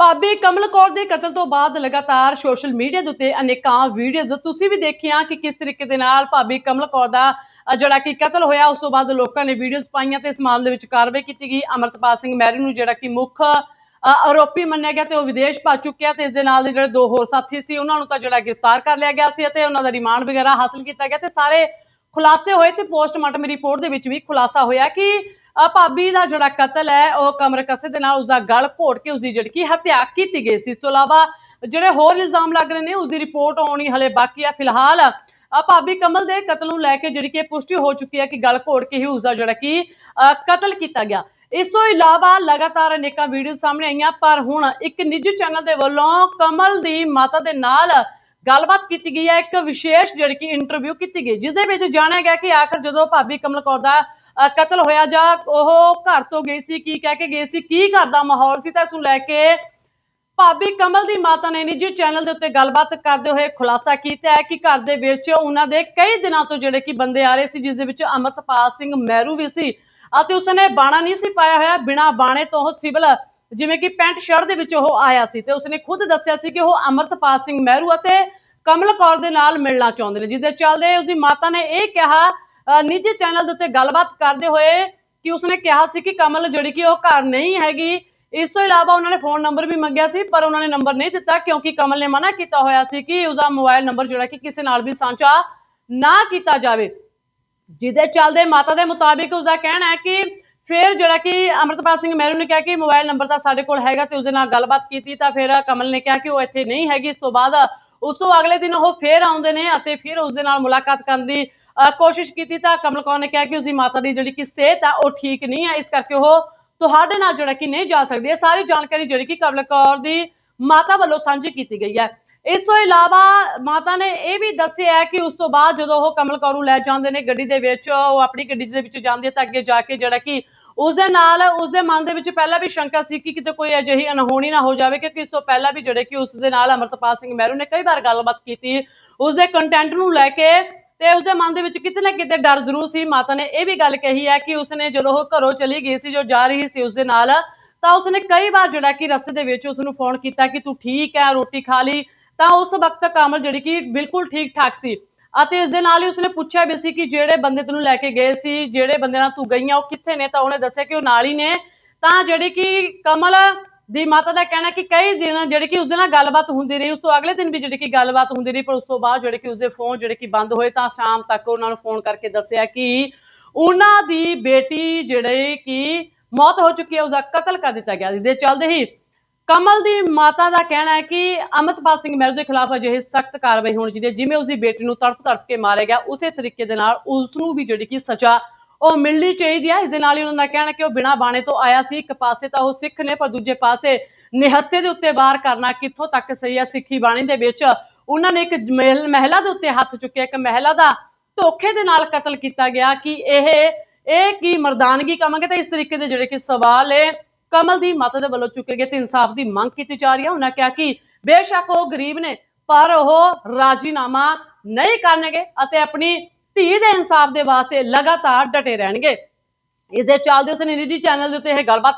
ਭਾਬੀ ਕਮਲ ਕੌਰ ਦੇ ਕਤਲ ਤੋਂ ਬਾਅਦ ਲਗਾਤਾਰ ਸੋਸ਼ਲ ਮੀਡੀਆ ਦੇ ਉੱਤੇ ਅਨੇਕਾਂ ਵੀਡੀਓਜ਼ ਤੁਸੀਂ ਵੀ ਦੇਖੀਆਂ ਕਿ ਕਿਸ ਤਰੀਕੇ ਦੇ ਨਾਲ ਭਾਬੀ ਕਮਲ ਕੌਰ ਦਾ ਜਿਹੜਾ ਕਿ ਕਤਲ ਹੋਇਆ, ਉਸ ਤੋਂ ਬਾਅਦ ਲੋਕਾਂ ਨੇ ਵੀਡੀਓਜ਼ ਪਾਈਆਂ ਤੇ ਇਸ ਮਾਮਲੇ ਵਿੱਚ ਕਾਰਵਾਈ ਕੀਤੀ ਗਈ। ਅਮਰਤਪਾਲ ਸਿੰਘ ਮੈਰੀ ਨੂੰ ਜਿਹੜਾ ਕਿ ਮੁੱਖ ਆਰੋਪੀ ਮੰਨਿਆ ਗਿਆ ਤੇ ਉਹ ਵਿਦੇਸ਼ ਭੱਜ ਚੁੱਕਿਆ ਤੇ ਇਸ ਦੇ ਨਾਲ ਦੇ ਜਿਹੜੇ ਦੋ ਹੋਰ ਸਾਥੀ ਸੀ, ਉਹਨਾਂ ਨੂੰ ਤਾਂ ਜਿਹੜਾ ਗ੍ਰਿਫਤਾਰ ਕਰ ਲਿਆ ਗਿਆ ਸੀ ਅਤੇ ਉਹਨਾਂ ਦਾ ਰਿਮਾਂਡ ਵਗੈਰਾ ਹਾਸਲ ਕੀਤਾ ਗਿਆ ਤੇ ਸਾਰੇ ਖੁਲਾਸੇ ਹੋਏ ਤੇ ਪੋਸਟਮਾਰਟਮ ਰਿਪੋਰਟ ਦੇ ਵਿੱਚ ਵੀ ਖੁਲਾਸਾ ਹੋਇਆ ਕਿ ਭਾਬੀ ਦਾ ਜਿਹੜਾ ਕਤਲ ਹੈ ਉਹ ਕਮਰ ਕਸੇ ਦੇ ਨਾਲ ਉਸਦਾ ਗਲ ਘੋਟ ਕੇ ਉਸਦੀ ਜਿਹੜੀ ਕਿ ਹੱਤਿਆ ਕੀਤੀ ਗਈ ਸੀ। ਇਸ ਤੋਂ ਇਲਾਵਾ ਜਿਹੜੇ ਹੋਰ ਇਲਜ਼ਾਮ ਲੱਗ ਰਹੇ ਨੇ ਉਸਦੀ ਰਿਪੋਰਟ ਆਉਣੀ ਹਲੇ ਬਾਕੀ ਹੈ ਫਿਲਹਾਲ। ਅ, ਭਾਬੀ ਕਮਲ ਦੇ ਕਤਲ ਨੂੰ ਲੈ ਕੇ ਜਿਹੜੀ ਕਿ ਪੁਸ਼ਟੀ ਹੋ ਚੁੱਕੀ ਹੈ ਕਿ ਗਲ ਘੋਟ ਕੇ ਹੀ ਉਸਦਾ ਜਿਹੜਾ ਕਿ ਕਤਲ ਕੀਤਾ ਗਿਆ। ਇਸ ਤੋਂ ਇਲਾਵਾ ਲਗਾਤਾਰ ਅਨੇਕਾਂ ਵੀਡੀਓ ਸਾਹਮਣੇ ਆਈਆਂ ਪਰ ਹੁਣ ਇੱਕ ਨਿੱਜੀ ਚੈਨਲ ਦੇ ਵੱਲੋਂ ਕਮਲ ਦੀ ਮਾਤਾ ਦੇ ਨਾਲ ਗੱਲਬਾਤ ਕੀਤੀ ਗਈ ਹੈ। ਇੱਕ ਵਿਸ਼ੇਸ਼ ਜਿਹੜੀ ਕਿ ਇੰਟਰਵਿਊ ਕੀਤੀ ਗਈ ਜਿਸ ਦੇ ਵਿੱਚ ਜਾਣਿਆ ਗਿਆ ਕਿ ਆਖਰ ਜਦੋਂ ਭਾਬੀ ਕਮਲ ਕੌਰ ਦਾ ਕਤਲ ਹੋਇਆ ਜਾਂ ਉਹ ਘਰ ਤੋਂ ਗਈ ਸੀ, ਕੀ ਕਹਿ ਕੇ ਗਈ ਸੀ, ਕੀ ਘਰ ਦਾ ਮਾਹੌਲ ਸੀ, ਤਾਂ ਇਸ ਨੂੰ ਲੈ ਕੇ ਭਾਬੀ ਕਮਲ ਦੀ ਮਾਤਾ ਨੇ ਨਿੱਜੀ ਚੈਨਲ ਦੇ ਉੱਤੇ ਗੱਲਬਾਤ ਕਰਦੇ ਹੋਏ ਖੁਲਾਸਾ ਕੀਤਾ ਹੈ ਕਿ ਘਰ ਦੇ ਵਿੱਚ ਉਹਨਾਂ ਦੇ ਕਈ ਦਿਨਾਂ ਤੋਂ ਜਿਹੜੇ ਕਿ ਬੰਦੇ ਆ ਰਹੇ ਸੀ, ਜਿਸ ਦੇ ਵਿੱਚ ਅਮਰਤਪਾਲ ਸਿੰਘ ਮਹਿਰੂ ਵੀ ਸੀ ਅਤੇ ਉਸਨੇ ਬਾਣਾ ਨਹੀਂ ਸੀ ਪਾਇਆ ਹੋਇਆ, ਬਿਨਾ ਬਾਣੇ ਤੋਂ ਉਹ ਸਿਵਲ ਜਿਵੇਂ ਕਿ ਪੈਂਟ ਸ਼ਰਟ ਦੇ ਵਿੱਚ ਉਹ ਆਇਆ ਸੀ ਤੇ ਉਸਨੇ ਖੁਦ ਦੱਸਿਆ ਸੀ ਕਿ ਉਹ ਅਮਰਤਪਾਲ ਸਿੰਘ ਮਹਿਰੂ ਅਤੇ ਕਮਲ ਕੌਰ ਦੇ ਨਾਲ ਮਿਲਣਾ ਚਾਹੁੰਦੇ ਨੇ, ਜਿਸ ਦੇ ਚੱਲਦੇ ਉਸਦੀ ਮਾਤਾ ਨੇ ਇਹ ਕਿਹਾ ਨਿੱਜੀ ਚੈਨਲ ਦੇ ਉੱਤੇ ਗੱਲਬਾਤ ਕਰਦੇ ਹੋਏ ਕਿ ਉਸਨੇ ਕਿਹਾ ਸੀ ਕਿ ਕਮਲ ਜਿਹੜੀ ਕਿ ਉਹ ਘਰ ਨਹੀਂ ਹੈਗੀ, ਇਸ ਤੋਂ ਇਲਾਵਾ ਉਹਨਾਂ ਨੇ ਫੋਨ ਨੰਬਰ ਵੀ ਮੰਗਿਆ ਸੀ, ਪਰ ਉਹਨਾਂ ਨੇ ਨੰਬਰ ਨਹੀਂ ਦਿੱਤਾ ਕਿਉਂਕਿ ਕਮਲ ਨੇ ਮਨਾ ਕੀਤਾ ਹੋਇਆ ਸੀ ਕਿ ਉਸਦਾ ਮੋਬਾਈਲ ਨੰਬਰ ਜਿਹੜਾ ਕਿ ਕਿਸੇ ਨਾਲ ਵੀ ਸਾਂਝਾ ਨਾ ਕੀਤਾ ਜਾਵੇ। ਜਿਹਦੇ ਚੱਲਦੇ ਮਾਤਾ ਦੇ ਮੁਤਾਬਿਕ ਉਸਦਾ ਕਹਿਣਾ ਹੈ ਕਿ ਫਿਰ ਜਿਹੜਾ ਕਿ ਅਮਰਤਪਾਲ ਸਿੰਘ ਮਹਿਰੂ ਨੇ ਕਿਹਾ ਕਿ ਮੋਬਾਈਲ ਨੰਬਰ ਤਾਂ ਸਾਡੇ ਕੋਲ ਹੈਗਾ ਤੇ ਉਸਦੇ ਨਾਲ ਗੱਲਬਾਤ ਕੀਤੀ ਤਾਂ ਫਿਰ ਕਮਲ ਨੇ ਕਿਹਾ ਕਿ ਉਹ ਇੱਥੇ ਨਹੀਂ ਹੈਗੀ। ਇਸ ਤੋਂ ਬਾਅਦ ਉਸ ਤੋਂ ਅਗਲੇ ਦਿਨ ਉਹ ਫੇਰ ਆਉਂਦੇ ਨੇ ਅਤੇ ਫਿਰ ਉਸਦੇ ਨਾਲ ਮੁਲਾਕਾਤ ਕਰਨ ਦੀ ਕੋਸ਼ਿਸ਼ ਕੀਤੀ ਤਾਂ ਕਮਲ ਕੌਰ ਨੇ ਕਿਹਾ ਕਿ ਉਸਦੀ ਮਾਤਾ ਦੀ ਜਿਹੜੀ ਕਿ ਸਿਹਤ ਆ, ਉਹ ਠੀਕ ਨਹੀਂ ਹੈ ਇਸ ਕਰਕੇ ਉਹ ਤੁਹਾਡੇ ਨਾਲ ਜਿਹੜਾ ਕਿ ਨਹੀਂ ਜਾ ਸਕਦੀ। ਇਹ ਸਾਰੀ ਜਾਣਕਾਰੀ ਜਿਹੜੀ ਕਿ ਕਮਲ ਕੌਰ ਦੀ ਮਾਤਾ ਵੱਲੋਂ ਸਾਂਝੀ ਕੀਤੀ ਗਈ ਹੈ। ਇਸ ਤੋਂ ਇਲਾਵਾ ਮਾਤਾ ਨੇ ਇਹ ਵੀ ਦੱਸਿਆ ਕਿ ਉਸ ਤੋਂ ਬਾਅਦ ਜਦੋਂ ਉਹ ਕਮਲ ਕੌਰ ਨੂੰ ਲੈ ਜਾਂਦੇ ਨੇ ਗੱਡੀ ਦੇ ਵਿੱਚ, ਉਹ ਆਪਣੀ ਗੱਡੀ ਦੇ ਵਿੱਚ ਜਾਂਦੀ ਹੈ ਤਾਂ ਅੱਗੇ ਜਾ ਕੇ ਜਿਹੜਾ ਕਿ ਉਸ ਦੇ ਨਾਲ ਉਸ ਦੇ ਮਨ ਦੇ ਵਿੱਚ ਪਹਿਲਾਂ ਵੀ ਸ਼ੰਕਾ ਸੀ ਕਿ ਕਿਤੇ ਕੋਈ ਅਜਿਹੀ ਅਨਹੋਣੀ ਨਾ ਹੋ ਜਾਵੇ ਕਿਉਂਕਿ ਇਸ ਤੋਂ ਪਹਿਲਾਂ ਵੀ ਜਿਹੜੇ ਕਿ ਉਸ ਦੇ ਨਾਲ ਅਮਰਤਪਾਲ ਸਿੰਘ ਮਹਿਰੂ ਨੇ ਕਈ ਵਾਰ ਗੱਲਬਾਤ ਕੀਤੀ। ਉਸ ਦੇ ਕੰਟੈਂਟ ਨੂੰ ਲੈ ਕੇ ਤੇ ਉਸਦੇ ਮਨ ਦੇ ਵਿੱਚ ਕਿਤੇ ਨਾ ਕਿਤੇ ਡਰ ਜ਼ਰੂਰ ਸੀ। ਮਾਤਾ ਨੇ ਇਹ ਵੀ ਗੱਲ ਕਹੀ ਹੈ ਕਿ ਉਸਨੇ ਜਦੋਂ ਉਹ ਘਰੋਂ ਚਲੀ ਗਈ ਸੀ, ਜੋ ਜਾ ਰਹੀ ਸੀ ਉਸਦੇ ਨਾਲ, ਤਾਂ ਉਸਨੇ ਕਈ ਵਾਰ ਜਿਹੜਾ ਕਿ ਰਸਤੇ ਦੇ ਵਿੱਚ ਉਸ ਨੂੰ ਫੋਨ ਕੀਤਾ ਕਿ ਤੂੰ ਠੀਕ ਹੈ, ਰੋਟੀ ਖਾ ਲਈ। ਤਾਂ ਉਸ ਵਕਤ ਕਮਲ ਜਿਹੜੀ ਕਿ ਬਿਲਕੁਲ ਠੀਕ ਠਾਕ ਸੀ ਅਤੇ ਇਸ ਦੇ ਨਾਲ ਹੀ ਉਸਨੇ ਪੁੱਛਿਆ ਵੀ ਸੀ ਕਿ ਜਿਹੜੇ ਬੰਦੇ ਤੈਨੂੰ ਲੈ ਕੇ ਗਏ ਸੀ, ਜਿਹੜੇ ਬੰਦੇ ਨਾਲ ਤੂੰ ਗਈਆਂ, ਉਹ ਕਿੱਥੇ ਨੇ? ਤਾਂ ਉਹਨੇ ਦੱਸਿਆ ਕਿ ਉਹ ਨਾਲ ਹੀ ਨੇ। ਤਾਂ ਜਿਹੜੀ ਕਿ ਕਮਲ ਦੀ ਮਾਤਾ ਦਾ ਕਹਿਣਾ ਕਿ ਕਈ ਦਿਨ ਜਿਹੜੀ ਕਿ ਉਸ ਦੇ ਨਾਲ ਗੱਲਬਾਤ ਹੁੰਦੀ ਰਹੀ, ਉਸ ਤੋਂ ਅਗਲੇ ਦਿਨ ਵੀ ਜਿਹੜੀ ਕਿ ਗੱਲਬਾਤ ਹੁੰਦੀ ਰਹੀ, ਪਰ ਉਸ ਤੋਂ ਬਾਅਦ ਜਿਹੜੇ ਕਿ ਉਸਦੇ ਫੋਨ ਜਿਹੜੇ ਕਿ ਬੰਦ ਹੋਏ ਤਾਂ ਸ਼ਾਮ ਤੱਕ ਉਹਨਾਂ ਨੂੰ ਫੋਨ ਕਰਕੇ ਦੱਸਿਆ ਕਿ ਉਹਨਾਂ ਦੀ ਬੇਟੀ ਜਿਹੜੇ ਕਿ ਮੌਤ ਹੋ ਚੁੱਕੀ ਹੈ, ਉਸਦਾ ਕਤਲ ਕਰ ਦਿੱਤਾ ਗਿਆ ਸੀ। ਜਿਹਦੇ ਚੱਲਦੇ ਹੀ ਕਮਲ ਦੀ ਮਾਤਾ ਦਾ ਕਹਿਣਾ ਹੈ ਕਿ ਅਮਰਤਪਾਲ ਸਿੰਘ ਮਹਿਰੂ ਦੇ ਖਿਲਾਫ ਅਜਿਹੇ ਸਖਤ ਕਾਰਵਾਈ ਹੋਣੀ ਚਾਹੀਦੀ ਹੈ, ਜਿਵੇਂ ਉਸਦੀ ਬੇਟੀ ਨੂੰ ਤੜਪ ਤੜਪ ਕੇ ਮਾਰਿਆ ਗਿਆ, ਉਸੇ ਤਰੀਕੇ ਦੇ ਨਾਲ ਉਸ ਨੂੰ ਵੀ ਜਿਹੜੀ ਕਿ ਸਜ਼ਾ ਉਹ ਮਿਲਣੀ ਚਾਹੀਦੀ ਹੈ ਇਸ ਦੇ ਨਾਲ ਹੀ ਉਹਨਾਂ ਦਾ ਕਹਿਣਾ ਕਿ ਉਹ ਬਿਨਾਂ ਬਾਣੇ ਤੋਂ ਆਇਆ ਸੀ। ਇੱਕ ਪਾਸੇ ਤਾਂ ਉਹ ਸਿੱਖ ਨੇ, ਪਰ ਦੂਜੇ ਪਾਸੇ ਨਿਹੱਤੇ ਦੇ ਉੱਤੇ ਵਾਰ ਕਰਨਾ ਕਿੱਥੋਂ ਤੱਕ ਸਹੀ ਹੈ ਸਿੱਖੀ ਬਾਣੀ ਦੇ ਵਿੱਚ ਉਹਨਾਂ ਨੇ ਇੱਕ ਮਹਿਲ- ਮਹਿਲਾ ਦੇ ਉੱਤੇ ਹੱਥ ਚੁੱਕਿਆ। ਇੱਕ ਮਹਿਲਾ ਦਾ ਧੋਖੇ ਦੇ ਨਾਲ ਕਤਲ ਕੀਤਾ ਗਿਆ ਕਿ ਇਹ ਇਹ ਕੀ ਮਰਦਾਨਗੀ ਕਵਾਂਗੇ ਤਾਂ ਇਸ ਤਰੀਕੇ ਦੇ ਜਿਹੜੇ ਕਿ ਸਵਾਲ ਹੈ ਕਮਲ ਦੀ ਮਾਤਾ ਦੇ ਵੱਲੋਂ ਚੁੱਕੇ ਗਏ ਤੇ ਇਨਸਾਫ ਦੀ ਮੰਗ ਕੀਤੀ ਜਾ ਰਹੀ ਹੈ ਉਹਨਾਂ ਕਿਹਾ ਕਿ ਬੇਸ਼ੱਕ ਉਹ ਗਰੀਬ ਨੇ, ਪਰ ਉਹ ਰਾਜੀਨਾਮਾ ਨਹੀਂ ਕਰਨਗੇ ਅਤੇ ਆਪਣੀ ਧੀ ਦੇ ਇਨਸਾਫ ਦੇ ਵਾਸਤੇ ਲਗਾਤਾਰ ਡਟੇ ਰਹਿਣਗੇ। ਇਸ ਦੇ ਚੱਲਦੇ ਉਸਨੇ ਨਿੱਜੀ ਚੈਨਲ ਦੇ ਉੱਤੇ ਇਹ ਗੱਲਬਾਤ